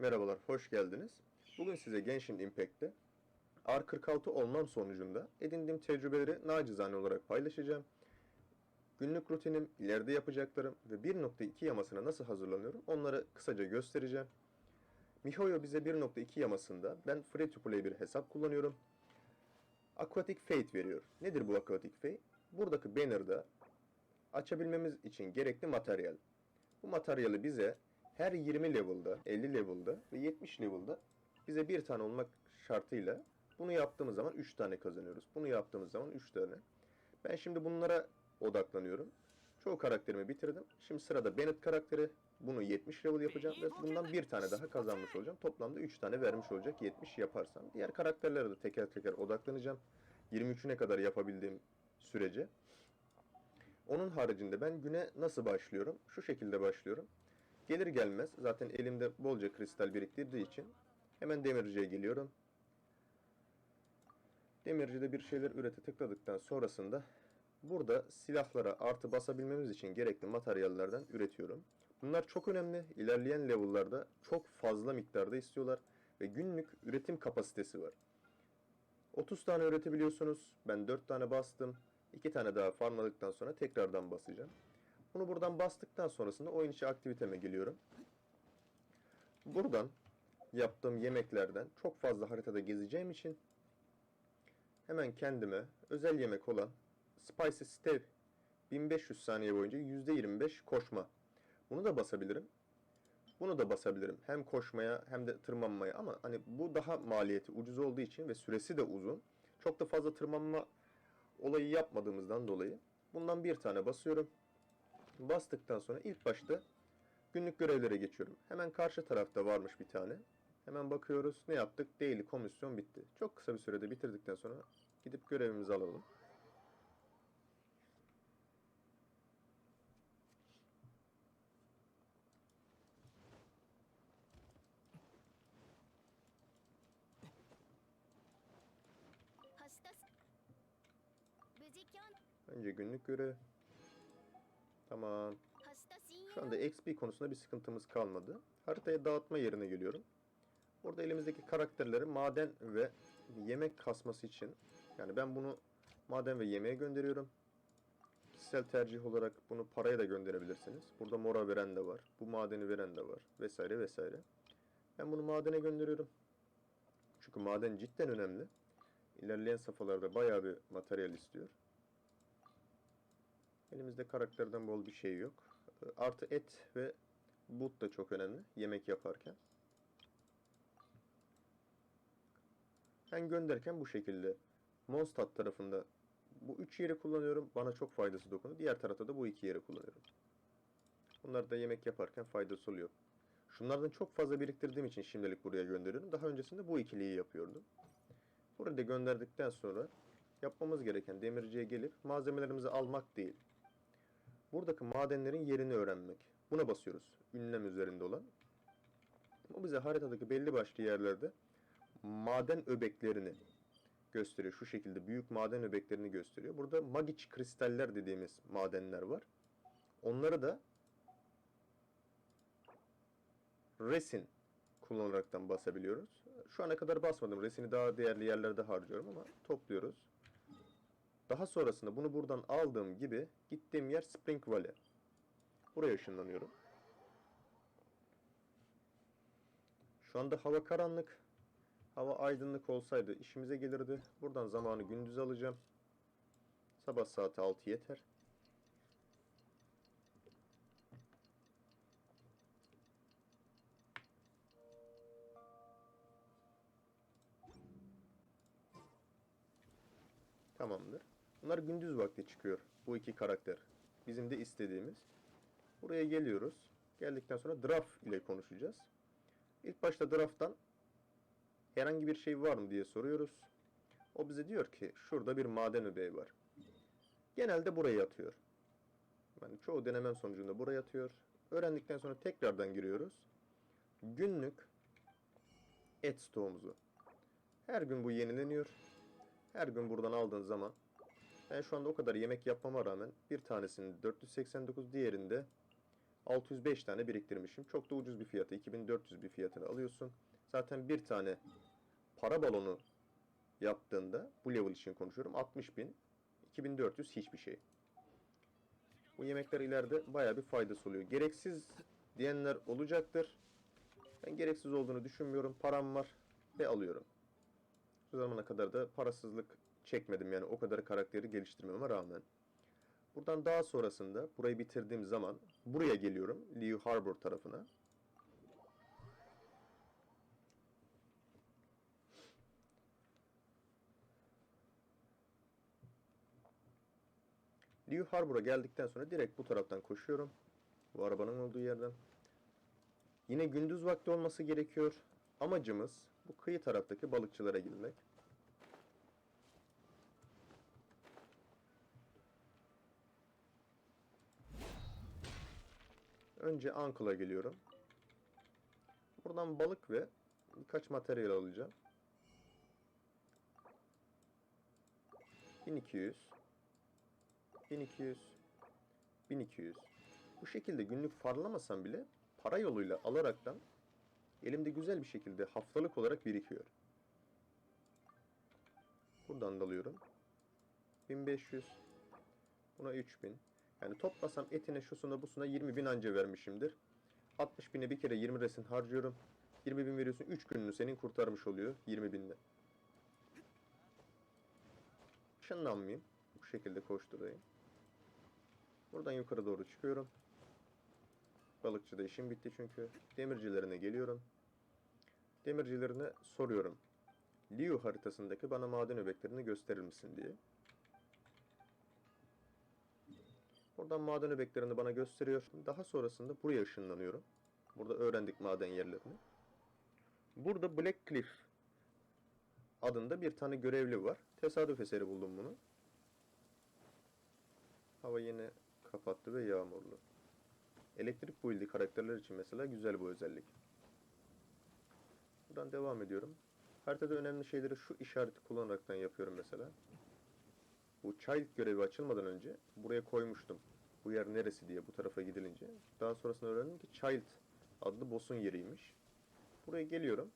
Merhabalar, hoş geldiniz. Bugün size Genshin Impact'te R46 olmam sonucunda edindiğim tecrübeleri nacizane olarak paylaşacağım. Günlük rutinim, ileride yapacaklarım ve 1.2 yamasına nasıl hazırlanıyorum onları kısaca göstereceğim. MiHoYo bize 1.2 yamasında ben free to play bir hesap kullanıyorum. Aquatic Fate veriyor. Nedir bu Aquatic Fate? Buradaki banner'da açabilmemiz için gerekli materyal. Bu materyali bize her 20 level'da, 50 level'da ve 70 level'da bize bir tane olmak şartıyla bunu yaptığımız zaman 3 tane kazanıyoruz. Bunu yaptığımız zaman 3 tane. Ben şimdi bunlara odaklanıyorum. Çoğu karakterimi bitirdim. Şimdi sırada Bennett karakteri. Bunu 70 level yapacağım ve bundan bir tane daha kazanmış olacağım. Toplamda 3 tane vermiş olacak 70 yaparsam. Diğer karakterlere de teker teker odaklanacağım. 23'üne kadar yapabildiğim sürece. Onun haricinde ben güne nasıl başlıyorum? Şu şekilde başlıyorum. Gelir gelmez zaten elimde bolca kristal biriktirdiği için hemen demirciye geliyorum. Demircide bir şeyler ürete tıkladıktan sonrasında burada silahlara artı basabilmemiz için gerekli materyallerden üretiyorum. Bunlar çok önemli. İlerleyen level'larda çok fazla miktarda istiyorlar ve günlük üretim kapasitesi var. 30 tane üretebiliyorsunuz. Ben 4 tane bastım. 2 tane daha farmladıktan sonra tekrardan basacağım. Bunu buradan bastıktan sonrasında oyun içi aktiviteme geliyorum. Buradan yaptığım yemeklerden çok fazla haritada gezeceğim için hemen kendime özel yemek olan Spicy Stew 1500 saniye boyunca %25 koşma. Bunu da basabilirim. Bunu da basabilirim. Hem koşmaya hem de tırmanmaya ama hani bu daha maliyeti ucuz olduğu için ve süresi de uzun. Çok da fazla tırmanma olayı yapmadığımızdan dolayı bundan bir tane basıyorum. Bastıktan sonra ilk başta günlük görevlere geçiyorum. Hemen karşı tarafta varmış bir tane. Hemen bakıyoruz. Ne yaptık? Daily komisyon bitti. Çok kısa bir sürede bitirdikten sonra gidip görevimizi alalım. Önce günlük görev. Tamam. Şu anda XP konusunda bir sıkıntımız kalmadı. Haritaya dağıtma yerine geliyorum. Burada elimizdeki karakterleri maden ve yemek kasması için yani ben bunu maden ve yemeğe gönderiyorum. Kişisel tercih olarak bunu paraya da gönderebilirsiniz. Burada mora veren de var. Bu madeni veren de var. Vesaire vesaire. Ben bunu madene gönderiyorum. Çünkü maden cidden önemli. İlerleyen safhalarda bayağı bir materyal istiyor. Elimizde karakterden bol bir şey yok. Artı et ve but da çok önemli yemek yaparken. Ben gönderirken bu şekilde Mondstadt tarafında bu üç yeri kullanıyorum. Bana çok faydası dokunuyor. Diğer tarafta da bu iki yeri kullanıyorum. Bunlar da yemek yaparken faydası oluyor. Şunlardan çok fazla biriktirdiğim için şimdilik buraya gönderiyorum. Daha öncesinde bu ikiliyi yapıyordum. Burayı da gönderdikten sonra yapmamız gereken demirciye gelip malzemelerimizi almak değil. Buradaki madenlerin yerini öğrenmek. Buna basıyoruz. Ünlem üzerinde olan. Bu bize haritadaki belli başlı yerlerde maden öbeklerini gösteriyor. Şu şekilde büyük maden öbeklerini gösteriyor. Burada magic kristaller dediğimiz madenler var. Onları da resin kullanaraktan basabiliyoruz. Şu ana kadar basmadım. Resini daha değerli yerlerde harcıyorum ama topluyoruz. Daha sonrasında bunu buradan aldığım gibi gittiğim yer Spring Valley. Buraya ışınlanıyorum. Şu anda hava karanlık. Hava aydınlık olsaydı işimize gelirdi. Buradan zamanı gündüz alacağım. Sabah saati 6 yeter. Tamamdır. Bunlar gündüz vakti çıkıyor. Bu iki karakter. Bizim de istediğimiz. Buraya geliyoruz. Geldikten sonra draft ile konuşacağız. İlk başta draft'tan herhangi bir şey var mı diye soruyoruz. O bize diyor ki şurada bir maden öbeği var. Genelde buraya atıyor. Yani çoğu denemem sonucunda buraya atıyor. Öğrendikten sonra tekrardan giriyoruz. Günlük et stoğumuzu. Her gün bu yenileniyor. Her gün buradan aldığın zaman ben şu anda o kadar yemek yapmama rağmen bir tanesini 489 diğerinde 605 tane biriktirmişim. Çok da ucuz bir fiyatı. 2400 bir fiyatını alıyorsun. Zaten bir tane para balonu yaptığında bu level için konuşuyorum 60 bin 2400 hiçbir şey. Bu yemekler ileride baya bir faydası oluyor. Gereksiz diyenler olacaktır. Ben gereksiz olduğunu düşünmüyorum. Param var ve alıyorum. Bu zamana kadar da parasızlık çekmedim yani o kadar karakteri geliştirmeme rağmen. Buradan daha sonrasında burayı bitirdiğim zaman buraya geliyorum. Liu Harbor tarafına. Liu Harbor'a geldikten sonra direkt bu taraftan koşuyorum. Bu arabanın olduğu yerden. Yine gündüz vakti olması gerekiyor. Amacımız bu kıyı taraftaki balıkçılara gitmek. Önce Uncle'a geliyorum. Buradan balık ve birkaç materyal alacağım. 1200 1200 1200 Bu şekilde günlük farlamasam bile para yoluyla alaraktan elimde güzel bir şekilde haftalık olarak birikiyor. Buradan da alıyorum. 1500 Buna 3000 Yani toplasam etine şusuna busuna 20 bin anca vermişimdir. 60 bine bir kere 20 resin harcıyorum. 20 bin veriyorsun 3 gününü senin kurtarmış oluyor 20 binde. Işınlanmayayım. Bu şekilde koşturayım. Buradan yukarı doğru çıkıyorum. Balıkçıda işim bitti çünkü. Demircilerine geliyorum. Demircilerine soruyorum. Liu haritasındaki bana maden öbeklerini gösterir misin diye. Buradan maden öbeklerini bana gösteriyor. Daha sonrasında buraya ışınlanıyorum. Burada öğrendik maden yerlerini. Burada Black Cliff adında bir tane görevli var. Tesadüf eseri buldum bunu. Hava yine kapattı ve yağmurlu. Elektrik build'i karakterler için mesela güzel bu özellik. Buradan devam ediyorum. Haritada önemli şeyleri şu işareti kullanaraktan yapıyorum mesela. Bu Child görevi açılmadan önce buraya koymuştum. Bu yer neresi diye bu tarafa gidilince. Daha sonrasında öğrendim ki Child adlı boss'un yeriymiş. Buraya geliyorum.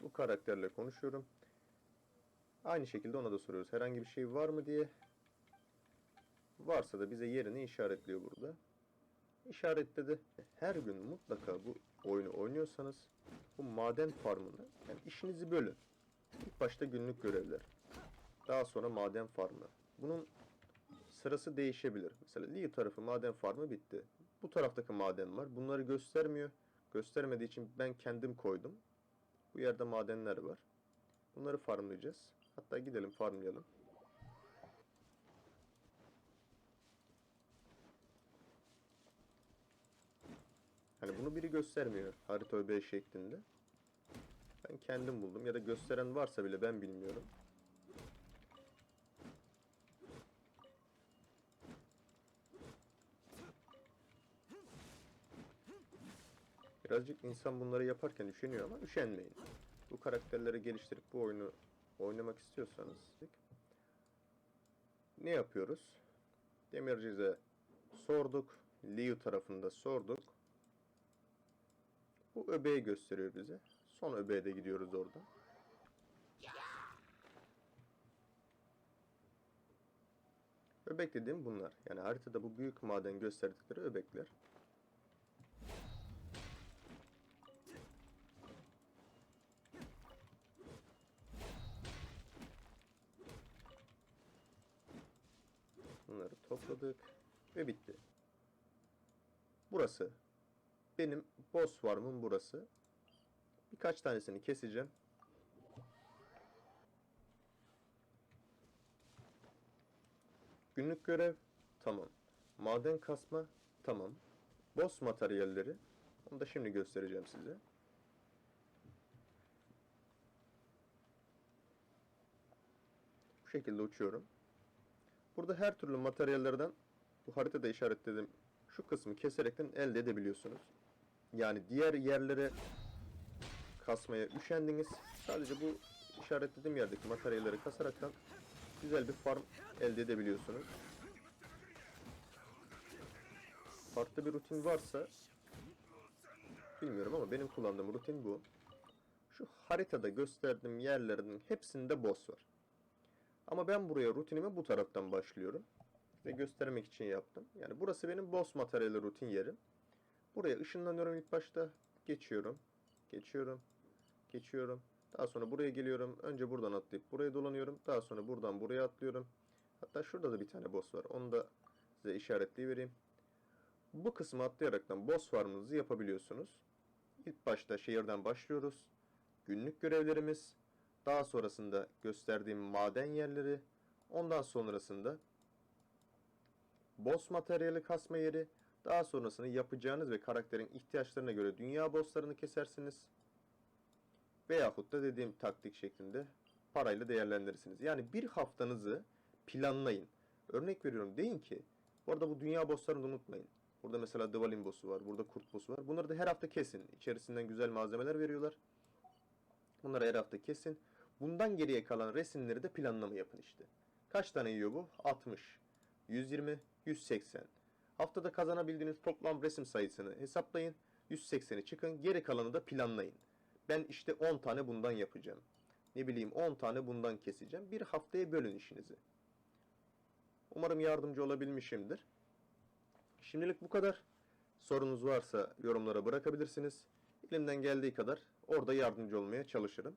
Bu karakterle konuşuyorum. Aynı şekilde ona da soruyoruz. Herhangi bir şey var mı diye. Varsa da bize yerini işaretliyor burada. İşaretledi. Her gün mutlaka bu oyunu oynuyorsanız bu maden farmını yani işinizi bölün. İlk başta günlük görevler. Daha sonra maden farmı. Bunun sırası değişebilir. Mesela Lee tarafı maden farmı bitti. Bu taraftaki maden var. Bunları göstermiyor. Göstermediği için ben kendim koydum. Bu yerde madenler var. Bunları farmlayacağız. Hatta gidelim farmlayalım. Hani bunu biri göstermiyor harita öbeği şeklinde. Ben kendim buldum ya da gösteren varsa bile ben bilmiyorum. Birazcık insan bunları yaparken üşeniyor ama üşenmeyin. Bu karakterleri geliştirip bu oyunu oynamak istiyorsanız ne yapıyoruz? Demircize sorduk. Liu tarafında sorduk. Bu öbeği gösteriyor bize. Son öbeğe de gidiyoruz orada. Öbek dediğim bunlar. Yani haritada bu büyük maden gösterdikleri öbekler. Bunları topladık ve bitti. Burası benim boss farmım burası. Birkaç tanesini keseceğim. Günlük görev tamam. Maden kasma tamam. Boss materyalleri onu da şimdi göstereceğim size. Bu şekilde uçuyorum. Burada her türlü materyallerden bu haritada işaretledim şu kısmı keserekten elde edebiliyorsunuz. Yani diğer yerlere kasmaya üşendiniz. Sadece bu işaretlediğim yerdeki materyalleri kasaraktan güzel bir farm elde edebiliyorsunuz. farklı bir rutin varsa bilmiyorum ama benim kullandığım rutin bu. Şu haritada gösterdiğim yerlerin hepsinde boss var. Ama ben buraya rutinime bu taraftan başlıyorum. Ve göstermek için yaptım. Yani burası benim boss materyali rutin yerim. Buraya ışınlanıyorum ilk başta. Geçiyorum. Geçiyorum. Geçiyorum. Daha sonra buraya geliyorum. Önce buradan atlayıp buraya dolanıyorum. Daha sonra buradan buraya atlıyorum. Hatta şurada da bir tane boss var. Onu da size işaretleyivereyim. Bu kısmı atlayaraktan boss farmınızı yapabiliyorsunuz. İlk başta şehirden başlıyoruz. Günlük görevlerimiz. Daha sonrasında gösterdiğim maden yerleri. Ondan sonrasında boss materyali kasma yeri. Daha sonrasında yapacağınız ve karakterin ihtiyaçlarına göre dünya bosslarını kesersiniz. Veyahut da dediğim taktik şeklinde parayla değerlendirirsiniz. Yani bir haftanızı planlayın. Örnek veriyorum deyin ki bu arada bu dünya bosslarını da unutmayın. Burada mesela Dvalin boss'u var. Burada kurt boss'u var. Bunları da her hafta kesin. İçerisinden güzel malzemeler veriyorlar. Bunları her hafta kesin. Bundan geriye kalan resimleri de planlama yapın işte. Kaç tane yiyor bu? 60, 120, 180. Haftada kazanabildiğiniz toplam resim sayısını hesaplayın. 180'i çıkın. Geri kalanı da planlayın. Ben işte 10 tane bundan yapacağım. Ne bileyim 10 tane bundan keseceğim. Bir haftaya bölün işinizi. Umarım yardımcı olabilmişimdir. Şimdilik bu kadar. Sorunuz varsa yorumlara bırakabilirsiniz. Elimden geldiği kadar orada yardımcı olmaya çalışırım.